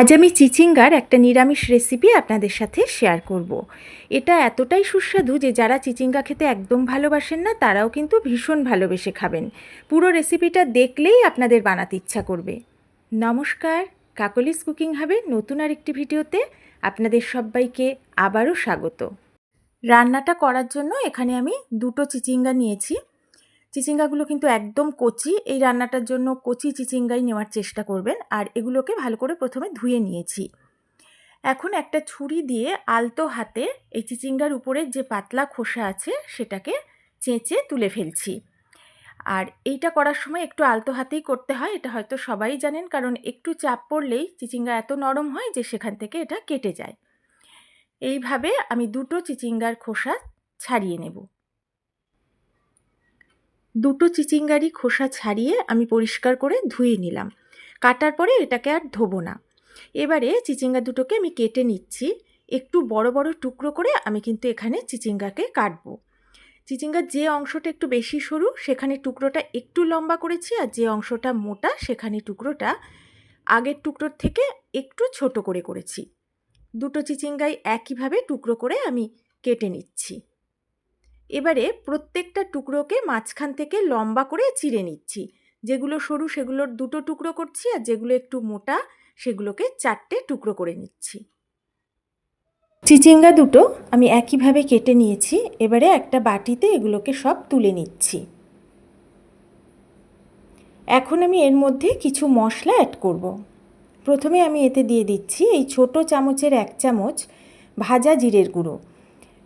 আজ আমি চিচিঙ্গার একটা নিরামিষ রেসিপি আপনাদের সাথে শেয়ার করব। এটা এতটাই সুস্বাদু যে যারা চিচিঙ্গা খেতে একদম ভালোবাসেন না, তারাও কিন্তু ভীষণ ভালোবেসে খাবেন। পুরো রেসিপিটা দেখলেই আপনাদের বানাতে ইচ্ছা করবে। নমস্কার, কাকলিস কুকিং হবে নতুন আর একটি ভিডিওতে আপনাদের সবাইকে আবারও স্বাগত। রান্নাটা করার জন্য এখানে আমি দুটো চিচিঙ্গা নিয়েছি। চিচিঙ্গাগুলো কিন্তু একদম কচি। এই রান্নাটার জন্য কচি চিচিঙ্গাই নেওয়ার চেষ্টা করবেন। আর এগুলোকে ভালো করে প্রথমে ধুয়ে নিয়েছি। এখন একটা ছুরি দিয়ে আলতো হাতে এই চিচিঙ্গার উপরে যে পাতলা খোসা আছে সেটাকে চেঁচে তুলে ফেলছি। আর এইটা করার সময় একটু আলতো হাতেই করতে হয়। এটা হয়তো সবাই জানেন, কারণ একটু চাপ পড়লেই চিচিঙ্গা এত নরম হয় যে সেখান থেকে এটা কেটে যায়। এইভাবে আমি দুটো চিচিঙ্গার খোসা ছাড়িয়ে নেব। দুটো চিচিঙ্গারি খোসা ছাড়িয়ে আমি পরিষ্কার করে ধুয়ে নিলাম। কাটার পরে এটাকে আর ধোবো না। এবারে চিচিঙ্গা দুটোকে আমি কেটে নিচ্ছি। একটু বড় বড় টুকরো করে আমি কিন্তু এখানে চিচিঙ্গাকে কাটবো। চিচিঙ্গার যে অংশটা একটু বেশি সরু, সেখানে টুকরোটা একটু লম্বা করেছি আর যে অংশটা মোটা, সেখানে টুকরোটা আগের টুকরোর থেকে একটু ছোট করে করেছি। দুটো চিচিঙ্গাই একইভাবে টুকরো করে আমি কেটে নিচ্ছি। এবারে প্রত্যেকটা টুকরোকে মাঝখান থেকে লম্বা করে চিড়ে নিচ্ছি। যেগুলো সরু, সেগুলোর দুটো টুকরো করছি আর যেগুলো একটু মোটা, সেগুলোকে চারটে টুকরো করে নিচ্ছি। চিচিঙ্গা দুটো আমি একইভাবে কেটে নিয়েছি, এবারে একটা বাটিতে এগুলোকে সব তুলে নিচ্ছি। এখন আমি এর মধ্যে কিছু মশলা অ্যাড করব। প্রথমে আমি এতে দিয়ে দিচ্ছি এই ছোট চামচের এক চামচ ভাজা জিরের গুঁড়ো।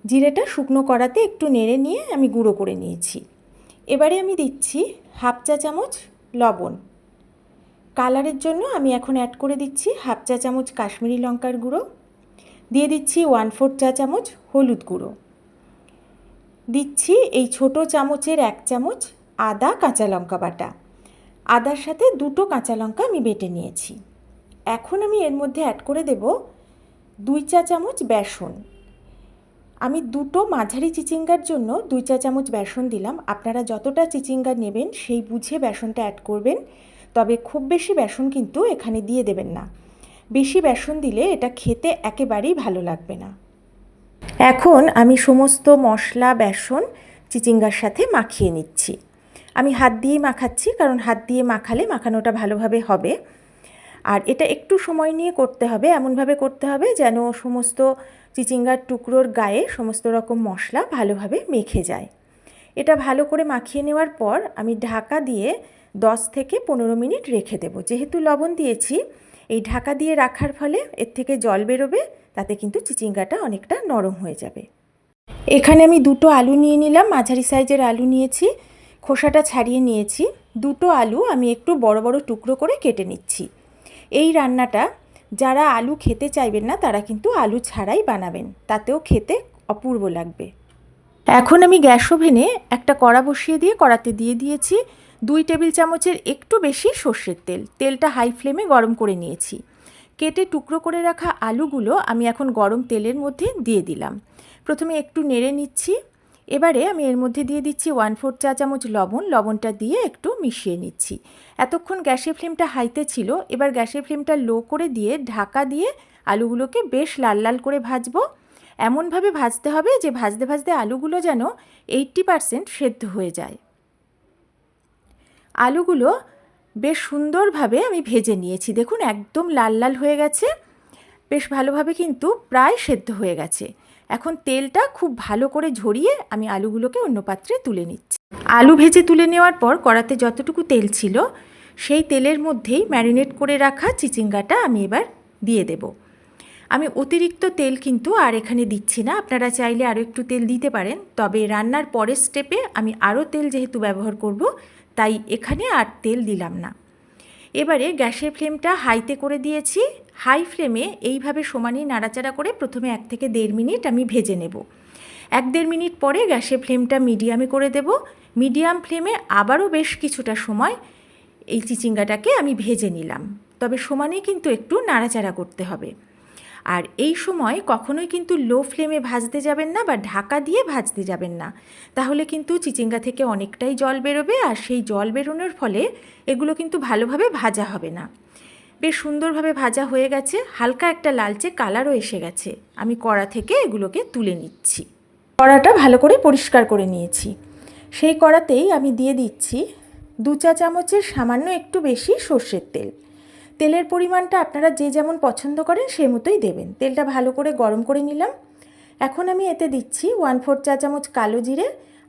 জিরেটা শুকনো করাতে একটু নেড়ে নিয়ে আমি গুঁড়ো করে নিয়েছি। এবারে আমি দিচ্ছি হাফ চা চামচ লবণ। কালারের জন্য আমি এখন অ্যাড করে দিচ্ছি হাফ চা চামচ কাশ্মীরি লঙ্কার গুঁড়ো। দিয়ে দিচ্ছি ওয়ান ফোর চা চামচ হলুদ গুঁড়ো। দিচ্ছি এই ছোট চামচের এক চামচ আদা কাঁচা লঙ্কা বাটা। আদার সাথে দুটো কাঁচা লঙ্কা আমি বেটে নিয়েছি। এখন আমি এর মধ্যে অ্যাড করে দেব দুই চা চামচ বেসন। আমি দুটো মাঝারি চিচিঙ্গার জন্য দুই চা চামচ বেসন দিলাম। আপনারা যতটা চিচিঙ্গা নেবেন, সেই বুঝে বেসনটা অ্যাড করবেন। তবে খুব বেশি বেসন কিন্তু এখানে দিয়ে দেবেন না। বেশি বেসন দিলে এটা খেতে একেবারেই ভালো লাগবে না। এখন আমি সমস্ত মশলা, বেসন চিচিঙ্গার সাথে মাখিয়ে নিচ্ছি। আমি হাত দিয়েই মাখাচ্ছি, কারণ হাত দিয়ে মাখালে মাখানোটা ভালোভাবে হবে। আর এটা একটু সময় নিয়ে করতে হবে, এমনভাবে করতে হবে যেন সমস্ত চিচিঙ্গার টুকরোর গায়ে সমস্ত রকম মশলা ভালোভাবে মেখে যায়। এটা ভালো করে মাখিয়ে নেওয়ার পর আমি ঢাকা দিয়ে দশ থেকে পনেরো মিনিট রেখে দেবো। যেহেতু লবণ দিয়েছি, এই ঢাকা দিয়ে রাখার ফলে এর থেকে জল বেরোবে, তাতে কিন্তু চিচিঙ্গাটা অনেকটা নরম হয়ে যাবে। এখানে আমি দুটো আলু নিয়ে নিলাম, মাঝারি সাইজের আলু নিয়েছি, খোসাটা ছাড়িয়ে নিয়েছি। দুটো আলু আমি একটু বড় বড় টুকরো করে কেটে নিচ্ছি। এই রান্নাটা যারা আলু খেতে চাইবেন না, তারা কিন্তু আলু ছাড়াই বানাবেন। তাতেও খেতে অপূর্ব লাগবে। এখন আমি গ্যাস ওভেনে একটা কড়া বসিয়ে দিয়ে কড়াতে দিয়ে দিয়েছি দুই টেবিল চামচের একটু বেশি সর্ষের তেল। তেলটা হাই ফ্লেমে গরম করে নিয়েছি। কেটে টুকরো করে রাখা আলুগুলো আমি এখন গরম তেলের মধ্যে দিয়ে দিলাম। প্রথমে একটু নেড়ে নিচ্ছি। এবারে আমি এর মধ্যে দিয়ে দিচ্ছি ওয়ান ফোর চা চামচ লবণ, লবণটা দিয়ে একটু মিশিয়ে নিচ্ছি। এতক্ষণ গ্যাসের ফ্লেমটা হাইতে ছিল, এবার গ্যাসের ফ্লেমটা লো করে দিয়ে ঢাকা দিয়ে আলুগুলোকে বেশ লাল লাল করে ভাজবো। এমনভাবে ভাজতে হবে যে ভাজতে ভাজতে আলুগুলো যেন এইট্টি পারসেন্ট সেদ্ধ হয়ে যায়। আলুগুলো বেশ সুন্দরভাবে আমি ভেজে নিয়েছি, দেখুন একদম লাল লাল হয়ে গেছে। বেশ ভালোভাবে কিন্তু প্রায় সেদ্ধ হয়ে গেছে। এখন তেলটা খুব ভালো করে ঝরিয়ে আমি আলুগুলোকে অন্য পাত্রে তুলে নিচ্ছি। আলু ভেজে তুলে নেওয়ার পর কড়াতে যতটুকু তেল ছিল, সেই তেলের মধ্যেই ম্যারিনেট করে রাখা চিচিঙ্গাটা আমি এবার দিয়ে দেব। আমি অতিরিক্ত তেল কিন্তু আর এখানে দিচ্ছি না, আপনারা চাইলে আরও একটু তেল দিতে পারেন। তবে রান্নার পরের স্টেপে আমি আরও তেল যেহেতু ব্যবহার করব, তাই এখানে আর তেল দিলাম না। এবারে গ্যাসের ফ্লেমটা হাইতে করে দিয়েছি। হাই ফ্লেমে এইভাবে সমানই নাড়াচাড়া করে প্রথমে এক থেকে দেড় মিনিট আমি ভেজে নেব। এক দেড় মিনিট পরে গ্যাসের ফ্লেমটা মিডিয়ামে করে দেব। মিডিয়াম ফ্লেমে আবারও বেশ কিছুটা সময় এই চিচিঙ্গাটাকে আমি ভেজে নিলাম। তবে সমানে কিন্তু একটু নাড়াচাড়া করতে হবে। আর এই সময় কখনোই কিন্তু লো ফ্লেমে ভাজতে যাবেন না বা ঢাকা দিয়ে ভাজতে যাবেন না। তাহলে কিন্তু চিচিঙ্গা থেকে অনেকটাই জল বেরোবে আর সেই জল বেরোনোর ফলে এগুলো কিন্তু ভালোভাবে ভাজা হবে না। বেশ সুন্দরভাবে ভাজা হয়ে গেছে, হালকা একটা লালচে কালারও এসে গেছে। আমি কড়া থেকে এগুলোকে তুলে নিচ্ছি। কড়াটা ভালো করে পরিষ্কার করে নিয়েছি। সেই কড়াতেই আমি দিয়ে দিচ্ছি দু চা চামচের সামান্য একটু বেশি সর্ষের তেল। তেলের পরিমাণটা আপনারা যে যেমন পছন্দ করেন সে মতোই দেবেন। তেলটা ভালো করে গরম করে নিলাম। এখন আমি এতে দিচ্ছি ওয়ান ফোর চা চামচ কালো জিরে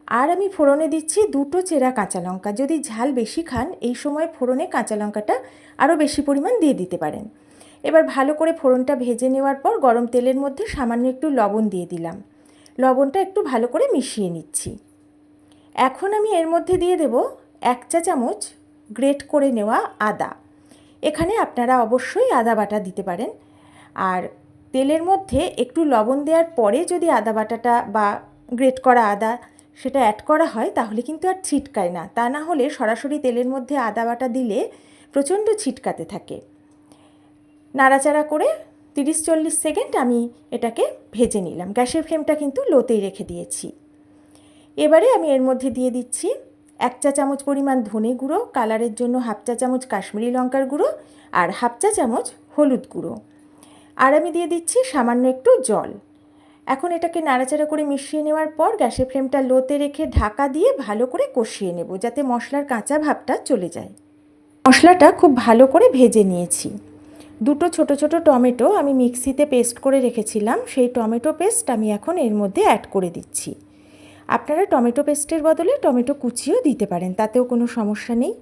আর আমি ফোড়নে দিচ্ছি দুটো চেরা কাঁচা লঙ্কা। যদি ঝাল বেশি খান, এই সময় ফোড়নে কাঁচা লঙ্কাটা আরও বেশি পরিমাণ দিয়ে দিতে পারেন। এবার ভালো করে ফোড়নটা ভেজে নেওয়ার পর গরম তেলের মধ্যে সামান্য একটু লবণ দিয়ে দিলাম। লবণটা একটু ভালো করে মিশিয়ে নিচ্ছি। এখন আমি এর মধ্যে দিয়ে দেব এক চা চামচ গ্রেট করে নেওয়া আদা। এখানে আপনারা অবশ্যই আদা বাটা দিতে পারেন। আর তেলের মধ্যে একটু লবণ দেওয়ার পরে যদি আদা বাটাটা বা গ্রেট করা আদা সেটা অ্যাড করা হয়, তাহলে কিন্তু আর ছিটকায় না। তা না হলে সরাসরি তেলের মধ্যে আদা বাটা দিলে প্রচণ্ড ছিটকাতে থাকে। নাড়াচাড়া করে তিরিশ চল্লিশ সেকেন্ড আমি এটাকে ভেজে নিলাম। গ্যাসের ফ্লেমটা কিন্তু লোতেই রেখে দিয়েছি। এবারে আমি এর মধ্যে দিয়ে দিচ্ছি এক চা চামচ পরিমাণ ধনে গুঁড়ো, কালারের জন্য হাফ চা চামচ কাশ্মীরি লঙ্কার গুঁড়ো আর হাফ চা চামচ হলুদ গুঁড়ো। আর আমি দিয়ে দিচ্ছি সামান্য একটু জল। এখন এটাকে নাড়াচাড়া করে মিশিয়ে নেওয়ার পর গ্যাসের ফ্লেমটা লোতে রেখে ঢাকা দিয়ে ভালো করে কষিয়ে নেব যাতে মশলার কাঁচা ভাবটা চলে যায়। মশলাটা খুব ভালো করে ভেজে নিয়েছি। দুটো ছোট ছোট টমেটো আমি মিক্সিতে পেস্ট করে রেখেছিলাম, সেই টমেটো পেস্ট আমি এখন এর মধ্যে অ্যাড করে দিচ্ছি। আপনারা টমেটো পেস্টের বদলে টমেটো কুচিও দিতে পারেন, তাতেও কোনো সমস্যা নেই।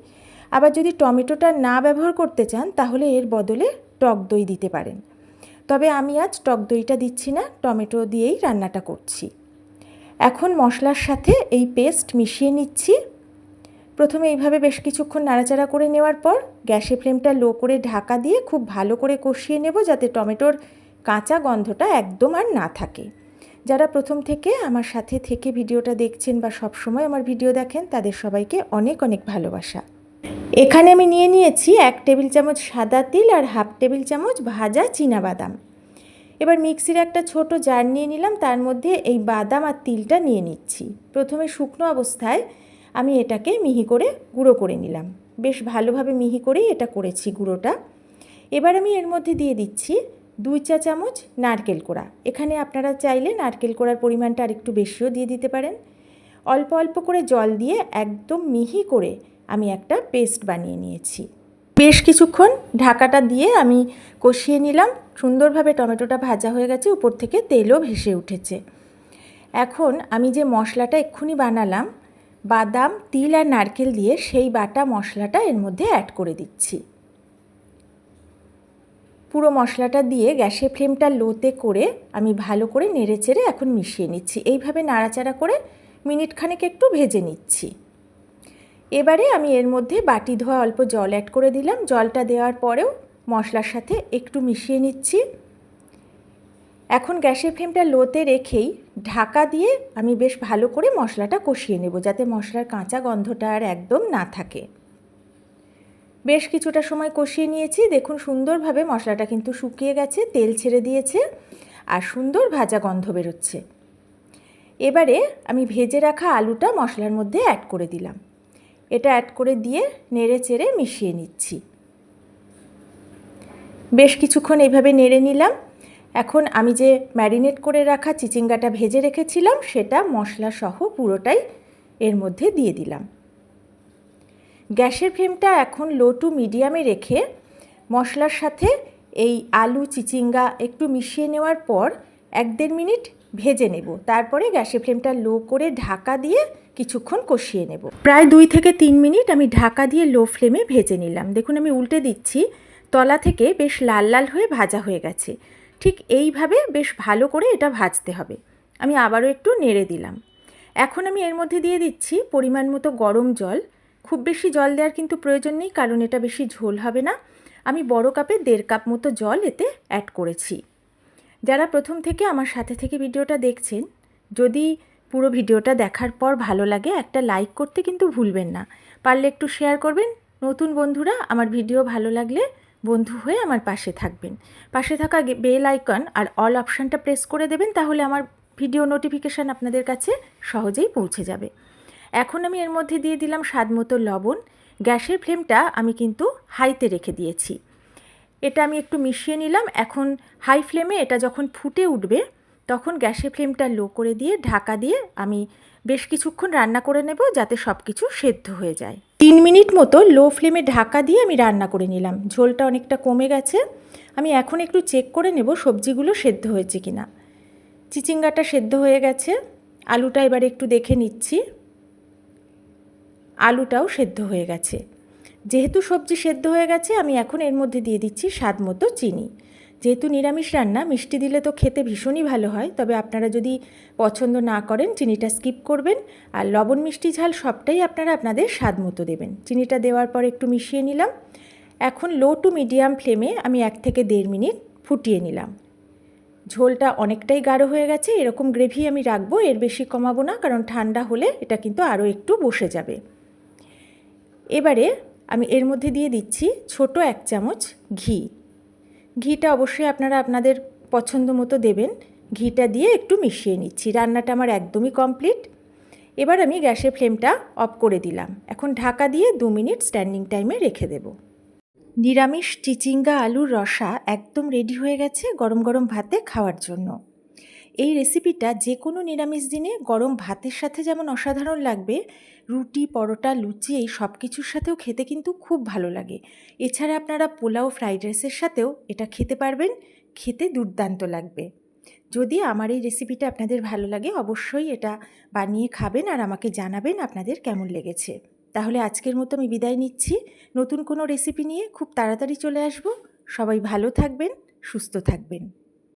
আবার যদি টমেটোটা না ব্যবহার করতে চান, তাহলে এর বদলে টক দই দিতে পারেন। তবে আমি আজ টক দইটা দিচ্ছি না, টমেটো দিয়েই রান্নাটা করছি। এখন মশলার সাথে এই পেস্ট মিশিয়ে নিচ্ছি। প্রথমে এইভাবে বেশ কিছুক্ষণ নাড়াচাড়া করে নেওয়ার পর গ্যাসের ফ্লেমটা লো করে ঢাকা দিয়ে খুব ভালো করে কষিয়ে নেব যাতে টমেটোর কাঁচা গন্ধটা একদম আর না থাকে। যারা প্রথম থেকে আমার সাথে থেকে ভিডিওটা দেখছেন বা সব সময় আমার ভিডিও দেখেন, তাদের সবাইকে অনেক অনেক ভালোবাসা। এখানে আমি নিয়ে নিয়েছি এক টেবিল চামচ সাদা তিল আর হাফ টেবিল চামচ ভাজা বাদাম। এবার মিক্সির একটা ছোট জার নিয়ে নিলাম, তার মধ্যে এই বাদাম আর তিলটা নিয়ে নিচ্ছি। প্রথমে শুকনো অবস্থায় আমি এটাকে মিহি করে গুঁড়ো করে নিলাম। বেশ ভালোভাবে মিহি করেই এটা করেছি গুঁড়োটা। এবার আমি এর মধ্যে দিয়ে দিচ্ছি দুই চা চামচ নারকেল কোড়া। এখানে আপনারা চাইলে নারকেল কোড়ার পরিমাণটা আর একটু বেশিও দিয়ে দিতে পারেন। অল্প অল্প করে জল দিয়ে একদম মিহি করে আমি একটা পেস্ট বানিয়ে নিয়েছি। বেশ কিছুক্ষণ ঢাকাটা দিয়ে আমি কষিয়ে নিলাম। সুন্দরভাবে টমেটোটা ভাজা হয়ে গেছে, উপর থেকে তেলও ভেসে উঠেছে। এখন আমি যে মশলাটা এক্ষুনি বানালাম, বাদাম, তিল আর নারকেল দিয়ে সেই বাটা মশলাটা এর মধ্যে অ্যাড করে দিচ্ছি। পুরো মশলাটা দিয়ে গ্যাসের ফ্লেমটা লোতে করে আমি ভালো করে নেড়ে চেড়ে এখন মিশিয়ে নিচ্ছি। এইভাবে নাড়াচাড়া করে মিনিট খানেক একটু ভেজে নিচ্ছি। এবারে আমি এর মধ্যে বাটি ধোয়া অল্প জল অ্যাড করে দিলাম। জলটা দেওয়ার পরেও মশলার সাথে একটু মিশিয়ে নিচ্ছি। এখন গ্যাসের ফ্লেমটা লোতে রেখেই ঢাকা দিয়ে আমি বেশ ভালো করে মশলাটা কষিয়ে নেব যাতে মশলার কাঁচা গন্ধটা আর একদম না থাকে। বেশ কিছুটা সময় কষিয়ে নিয়েছি। দেখুন সুন্দরভাবে মশলাটা কিন্তু শুকিয়ে গেছে, তেল ছেড়ে দিয়েছে আর সুন্দর ভাজা গন্ধ বেরোচ্ছে। এবারে আমি ভেজে রাখা আলুটা মশলার মধ্যে অ্যাড করে দিলাম। এটা অ্যাড করে দিয়ে নেড়ে চেড়ে মিশিয়ে নিচ্ছি। বেশ কিছুক্ষণ এইভাবে নেড়ে নিলাম। এখন আমি যে ম্যারিনেট করে রাখা চিচিঙ্গাটা ভেজে রেখেছিলাম, সেটা মশলা সহ পুরোটাই এর মধ্যে দিয়ে দিলাম। গ্যাসের ফ্লেমটা এখন লো টু মিডিয়ামে রেখে মশলার সাথে এই আলু, চিচিঙ্গা একটু মিশিয়ে নেওয়ার পর এক দেড় মিনিট ভেজে নেব। তারপরে গ্যাসের ফ্লেমটা লো করে ঢাকা দিয়ে কিছুক্ষণ কষিয়ে নেব। প্রায় দুই থেকে তিন মিনিট আমি ঢাকা দিয়ে লো ফ্লেমে ভেজে নিলাম। দেখুন, আমি উল্টে দিচ্ছি। তলা থেকে বেশ লাল লাল হয়ে ভাজা হয়ে গেছে। ঠিক এইভাবে বেশ ভালো করে এটা ভাজতে হবে। আমি আবারও একটু নেড়ে দিলাম। এখন আমি এর মধ্যে দিয়ে দিচ্ছি পরিমাণ মতো গরম জল। খুব বেশি জল দেওয়ার কিন্তু প্রয়োজন নেই, কারণ এটা বেশি ঝোল হবে না। আমি বড় কাপে দেড় কাপ মতো জল এতে অ্যাড করেছি। যারা প্রথম থেকে আমার সাথে থেকে ভিডিওটা দেখছেন, যদি পুরো ভিডিওটা দেখার পর ভালো লাগে, একটা লাইক করতে কিন্তু ভুলবেন না। পারলে একটু শেয়ার করবেন। নতুন বন্ধুরা, আমার ভিডিও ভালো লাগলে বন্ধু হয়ে আমার পাশে থাকবেন। পাশে থাকা বেল আইকন আর অল অপশানটা প্রেস করে দেবেন, তাহলে আমার ভিডিও নোটিফিকেশান আপনাদের কাছে সহজেই পৌঁছে যাবে। এখন আমি এর মধ্যে দিয়ে দিলাম স্বাদ মতো লবণ। গ্যাসের ফ্লেমটা আমি কিন্তু হাইতে রেখে দিয়েছি। এটা আমি একটু মিশিয়ে নিলাম। এখন হাই ফ্লেমে এটা যখন ফুটে উঠবে, তখন গ্যাসের ফ্লেমটা লো করে দিয়ে, ঢাকা দিয়ে আমি বেশ কিছুক্ষণ রান্না করে নেব যাতে সব কিছু সেদ্ধ হয়ে যায়। তিন মিনিট মতো লো ফ্লেমে ঢাকা দিয়ে আমি রান্না করে নিলাম। ঝোলটা অনেকটা কমে গেছে। আমি এখন একটু চেক করে নেব সবজিগুলো সেদ্ধ হয়েছে কি না চিচিঙ্গাটা সেদ্ধ হয়ে গেছে। আলুটা এবার একটু দেখে নিচ্ছি। আলুটাও সেদ্ধ হয়ে গেছে। যেহেতু সবজি সেদ্ধ হয়ে গেছে, আমি এখন এর মধ্যে দিয়ে দিচ্ছি স্বাদ মতো চিনি। যেহেতু নিরামিষ রান্না, মিষ্টি দিলে তো খেতে ভীষণই ভালো হয়, তবে আপনারা যদি পছন্দ না করেন, চিনিটা স্কিপ করবেন আর লবণ, মিষ্টি ঝাল সবটাই আপনারা আপনাদের স্বাদ মতো দেবেন। চিনিটা দেওয়ার পর একটু মিশিয়ে নিলাম। এখন লো টু মিডিয়াম ফ্লেমে আমি এক থেকে দেড় মিনিট ফুটিয়ে নিলাম। ঝোলটা অনেকটাই গাঢ় হয়ে গেছে, এরকম গ্রেভি আমি রাখব, এর বেশি কমাবো না, কারণ ঠান্ডা হলে এটা কিন্তু আরও একটু বসে যাবে। এবারে আমি এর মধ্যে দিয়ে দিচ্ছি ছোট এক চামচ ঘি। ঘিটা অবশ্যই আপনারা আপনাদের পছন্দ মতো দেবেন। ঘিটা দিয়ে একটু মিশিয়ে নিচ্ছি। রান্নাটা আমার একদমই কমপ্লিট এবার আমি গ্যাসের ফ্লেমটা অফ করে দিলাম। এখন ঢাকা দিয়ে দু মিনিট স্ট্যান্ডিং টাইমে রেখে দেবো। নিরামিষ চিচিঙ্গা আলুর রসা একদম রেডি হয়ে গেছে গরম গরম ভাতে খাওয়ার জন্য। এই রেসিপিটা যে কোনো নিরামিষ দিনে গরম ভাতের সাথে যেমন অসাধারণ লাগবে, রুটি, পরোটা, লুচি এই সব কিছুর সাথেও খেতে কিন্তু খুব ভালো লাগে। এছাড়া আপনারা পোলাও, ফ্রাইড রাইসের সাথেও এটা খেতে পারবেন, খেতে দুর্দান্ত লাগবে। যদি আমার এই রেসিপিটা আপনাদের ভালো লাগে, অবশ্যই এটা বানিয়ে খাবেন আর আমাকে জানাবেন আপনাদের কেমন লেগেছে। তাহলে আজকের মতো আমি বিদায় নিচ্ছি। নতুন কোনো রেসিপি নিয়ে খুব তাড়াতাড়ি চলে আসব। সবাই ভালো থাকবেন, সুস্থ থাকবেন।